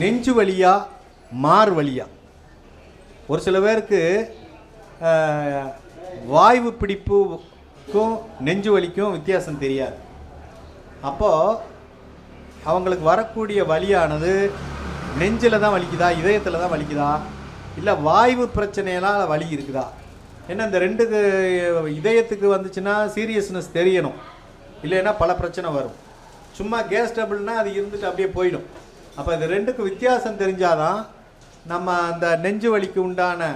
நெஞ்சு வழியா மார் வழியா. ஒரு சில பேருக்கு வாய்வு பிடிப்புக்கும் நெஞ்சு வலிக்கும் வித்தியாசம் தெரியாது. அப்போது அவங்களுக்கு வரக்கூடிய வலியானது நெஞ்சில் தான் வலிக்குதா இதயத்தில் தான் வலிக்குதா? இல்லை வாய்வு பிரச்சனையெல்லாம் வலி இருக்குதா? ஏன்னா இந்த ரெண்டுக்கு இதயத்துக்கு வந்துச்சுன்னா சீரியஸ்னஸ் தெரியணும். இல்லைன்னா பல பிரச்சனை வரும். சும்மா கேஸ் டபுள்னால் அது இருந்துட்டு அப்படியே போயிடும். அப்போ இது ரெண்டுக்கு வித்தியாசம் தெரிஞ்சாதான் நம்ம அந்த நெஞ்சு வலிக்கு உண்டான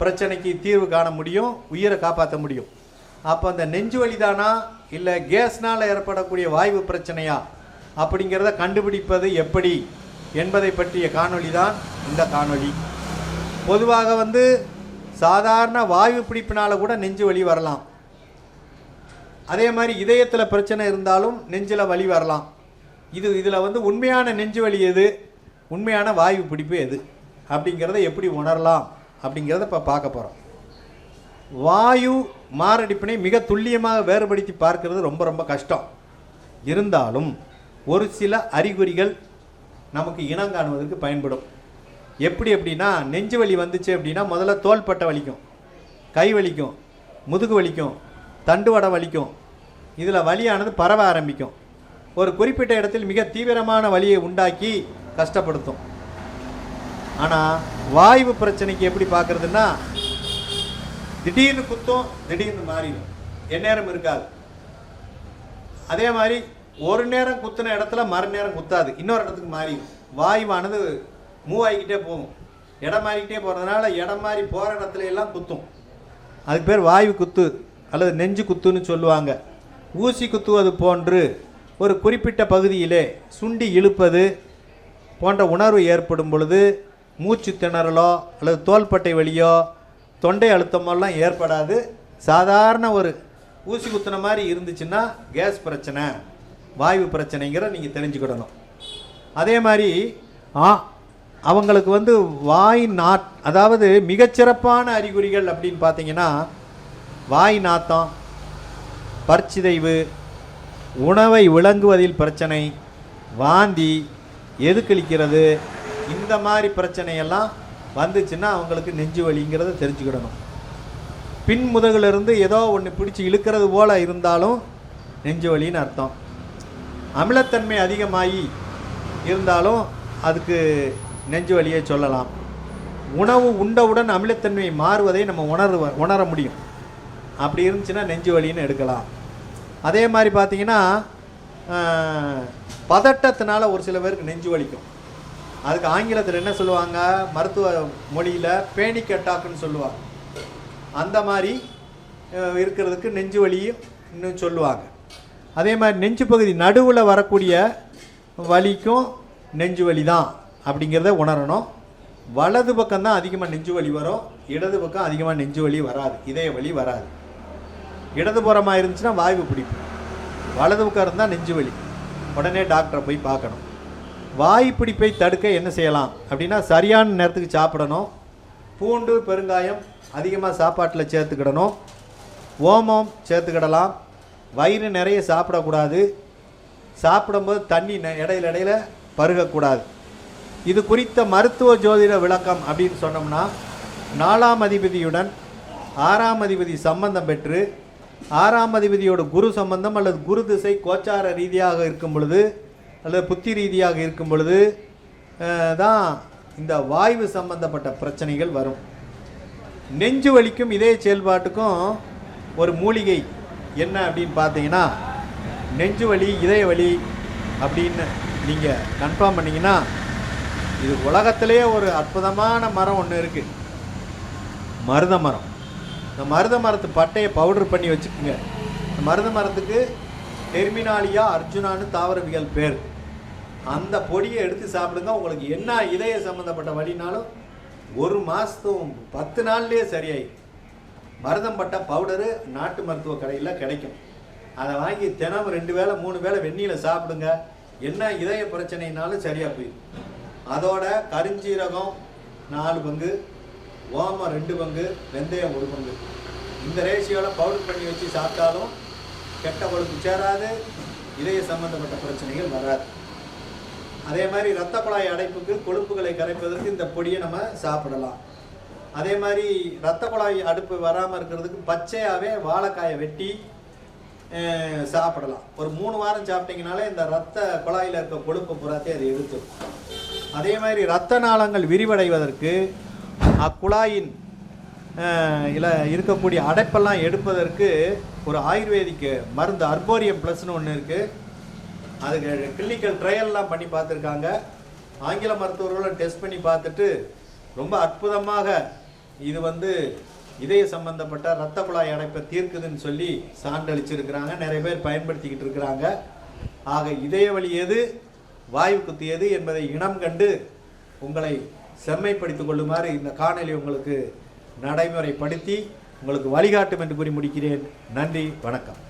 பிரச்சனைக்கு தீர்வு காண முடியும் உயிரை காப்பாற்ற முடியும். அப்போ அந்த நெஞ்சு வலி தானா இல்லை கேஸ்னால் ஏற்படக்கூடிய வாய்வு பிரச்சனையா? அப்படிங்கிறத கண்டுபிடிப்பது எப்படி என்பதை பற்றிய காணொளி தான் இந்த காணொளி. பொதுவாக வந்து சாதாரண வாய்வு பிடிப்பினால் கூட நெஞ்சு வலி வரலாம். அதே மாதிரி இதயத்தில் பிரச்சனை இருந்தாலும் நெஞ்சில் வலி வரலாம். இது இதில் வந்து உண்மையான நெஞ்சு வலி எது? உண்மையான வாயு பிடிப்பு எது? அப்படிங்கிறத எப்படி உணரலாம்? அப்படிங்கிறத இப்போ பார்க்க போகிறோம் வாயு மாரடைப்பினை மிக துல்லியமாக வேறுபடுத்தி பார்க்கிறது ரொம்ப ரொம்ப கஷ்டம். இருந்தாலும் ஒரு சில அறிகுறிகள் நமக்கு இனம் காணுவதற்கு பயன்படும். எப்படி அப்படின்னா நெஞ்சு வலி வந்துச்சு அப்படின்னா முதல்ல தோள்பட்டை வலிக்கும் கை வலிக்கும் முதுகு வலிக்கும் தண்டுவடை வலிக்கும். இதில் வலியானது பரவ ஆரம்பிக்கும். ஒரு குறிப்பிட்ட இடத்தில் மிக தீவிரமான வழியை உண்டாக்கி கஷ்டப்படுத்தும். ஆனால் வாய்வு பிரச்சனைக்கு எப்படி பார்க்குறதுன்னா திடீர்னு குத்தும் திடீர்னு மாறிடும். எந்நேரம் இருக்காது. அதே மாதிரி ஒரு நேரம் குத்துன இடத்துல மறுநேரம் குத்தாது. இன்னொரு இடத்துக்கு மாறிடும். வாயுவானது மூவ் ஆகிக்கிட்டே போகும். இடம் மாறிக்கிட்டே போகிறதுனால இடம் மாறி போகிற இடத்துல எல்லாம் குத்தும். அதுக்கு பேர் வாயு குத்து அல்லது நெஞ்சு குத்துன்னு சொல்லுவாங்க. ஊசி குத்துவது போன்று ஒரு குறிப்பிட்ட பகுதியிலே சுண்டி இழுப்பது போன்ற உணர்வு ஏற்படும் பொழுது மூச்சு திணறலோ அல்லது தோள்பட்டை வலியோ தொண்டை அழுத்தமெல்லாம் ஏற்படாது. சாதாரண ஒரு ஊசி குத்துன மாதிரி இருந்துச்சுன்னா கேஸ் பிரச்சனை வாயு பிரச்சனைங்கிற நீங்கள் தெரிஞ்சுக்கிடணும். அதே மாதிரி ஆ அவங்களுக்கு வந்து வாய் நாட் அதாவது மிகச்சிறப்பான அறிகுறிகள் அப்படின்னு பார்த்தீங்கன்னா வாய் நாத்தம் பற்சிதைவு உணவை விளங்குவதில் பிரச்சனை வாந்தி எது கழிக்கிறது இந்த மாதிரி பிரச்சனையெல்லாம் வந்துச்சுன்னா அவங்களுக்கு நெஞ்சு வலிங்கிறத தெரிஞ்சுக்கிடணும். பின் முதுகிலிருந்து ஏதோ ஒன்று பிடிச்சி இழுக்கிறது போல இருந்தாலும் நெஞ்சு வலின்னு அர்த்தம். அமிலத்தன்மை அதிகமாகி இருந்தாலும் அதுக்கு நெஞ்சு வலியை சொல்லலாம். உணவு உண்டவுடன் அமிலத்தன்மை மாறுவதை நம்ம உணர்வ உணர முடியும். அப்படி இருந்துச்சுன்னா நெஞ்சு வலின்னு எடுக்கலாம். அதே மாதிரி பார்த்தீங்கன்னா பதட்டத்தினால ஒரு சில பேருக்கு நெஞ்சு வலிக்கும். அதுக்கு ஆங்கிலத்தில் என்ன சொல்லுவாங்க? மருத்துவ மொழியில் பேனிக் அட்டாக்குன்னு சொல்லுவாங்க. அந்த மாதிரி இருக்கிறதுக்கு நெஞ்சு வலியும் இன்னும் சொல்லுவாங்க. அதே மாதிரி நெஞ்சு பகுதி நடுவில் வரக்கூடிய வலிக்கும் நெஞ்சு வலி தான் அப்படிங்கிறத உணரணும். வலது பக்கம் தான் அதிகமாக நெஞ்சு வலி வரும் இடது பக்கம் அதிகமாக நெஞ்சு வலி வராது இதய வலி வராது. இடதுபுறமாக இருந்துச்சுன்னா வாய்வு பிடிப்பு வலது பக்கம் நெஞ்சு வலி. உடனே டாக்டரை போய் பார்க்கணும். வாய் பிடிப்பை தடுக்க என்ன செய்யலாம்? அப்படின்னா சரியான நேரத்துக்கு சாப்பிடணும். பூண்டு பெருங்காயம் அதிகமாக சாப்பாட்டில் சேர்த்துக்கிடணும். ஓமம் சேர்த்துக்கிடலாம். வயிறு நிறைய சாப்பிடக்கூடாது. சாப்பிடும்போது தண்ணி ந இடையில இடையில பருகக்கூடாது. இது குறித்த மருத்துவ ஜோதிட விளக்கம் அப்படின்னு சொன்னோம்னா நாலாம் அதிபதியுடன் ஆறாம் அதிபதி சம்பந்தம் பெற்று ஆறாம் அதிபதியோட குரு சம்பந்தம் அல்லது குரு திசை கோச்சார ரீதியாக இருக்கும் பொழுது அல்லது புத்தி ரீதியாக இருக்கும் பொழுது தான் இந்த வாய்வு சம்பந்தப்பட்ட பிரச்சனைகள் வரும். நெஞ்சு வலிக்கும் இதய செயல்பாட்டுக்கும் ஒரு மூலிகை என்ன அப்படின்னு பார்த்தீங்கன்னா நெஞ்சு வலி இதய வலி அப்படின்னு நீங்கள் கன்ஃபார்ம் பண்ணிங்கன்னா இது உலகத்திலே ஒரு அற்புதமான மரம் ஒன்று இருக்குது மருத மரம். இந்த மருத மரத்து பட்டையை பவுடர் பண்ணி வச்சுக்கோங்க. இந்த மருத மரத்துக்கு டெர்மினாலியா அர்ஜுனான்னு தாவரவியல் பேர். அந்த பொடியை எடுத்து சாப்பிடுங்க உங்களுக்கு என்ன இதய சம்மந்தப்பட்ட வழினாலும் ஒரு மாதத்தும் பத்து நாள்லேயே சரியாயிடும் மருதம் பட்ட பவுடரு நாட்டு மருத்துவ கடையில் கிடைக்கும். அதை வாங்கி தினமும் ரெண்டு வேளை மூணு வேளை வெந்நீரில் சாப்பிடுங்க. என்ன இதய பிரச்சனைனாலும் சரியாக போயிடும். அதோட கருஞ்சீரகம் நாலு பங்கு ஓமம் ரெண்டு பங்கு வெந்தயம் ஒரு பங்கு. இந்த ரேஷியோவில் பவுடர் பண்ணி வச்சு சாப்பிட்டாலும் கெட்ட கொழுப்பு சேராது இதய சம்பந்தப்பட்ட பிரச்சனைகள் வராது. அதே மாதிரி இரத்த குழாய் அடைப்புக்கு கொழுப்புகளை கரைப்பதற்கு இந்த பொடியை நம்ம சாப்பிடலாம். அதே மாதிரி இரத்த குழாய் அடுப்பு வராமல் இருக்கிறதுக்கு பச்சையாகவே வாழைக்காயை வெட்டி சாப்பிடலாம். ஒரு மூணு வாரம் சாப்பிட்டீங்கனாலே இந்த ரத்த குழாயில் இருக்க கொழுப்பு புறாத்தே அது எடுத்துடும் அதே மாதிரி இரத்த நாளங்கள் விரிவடைவதற்கு அக்குழாயின் இல்லை இல இருக்கக்கூடிய அடைப்பெல்லாம் எடுப்பதற்கு ஒரு ஆயுர்வேதிக்கு மருந்து அர்போரியம் ப்ளஸ்னு ஒன்று இருக்குது அதுக்கு கிளினிக்கல் ட்ரையல்லாம் பண்ணி பார்த்துருக்காங்க. ஆங்கில மருத்துவர்களும் டெஸ்ட் பண்ணி பார்த்துட்டு ரொம்ப அற்புதமாக இது வந்து இதய சம்பந்தப்பட்ட இரத்த குழாய் அடைப்பை தீர்க்குதுன்னு சொல்லி சான்றளிச்சிருக்கிறாங்க. நிறைய பேர் பயன்படுத்திக்கிட்டு இருக்கிறாங்க. ஆக இதய வழி எது வாயு குத்து எது என்பதை இனம் கண்டு உங்களை செம்மைப்படுத்திக் கொள்ளுமாறு இந்த காணொலி உங்களுக்கு நடைமுறைப்படுத்தி உங்களுக்கு வழிகாட்டும் என்று கூறி முடிக்கிறேன். நன்றி வணக்கம்.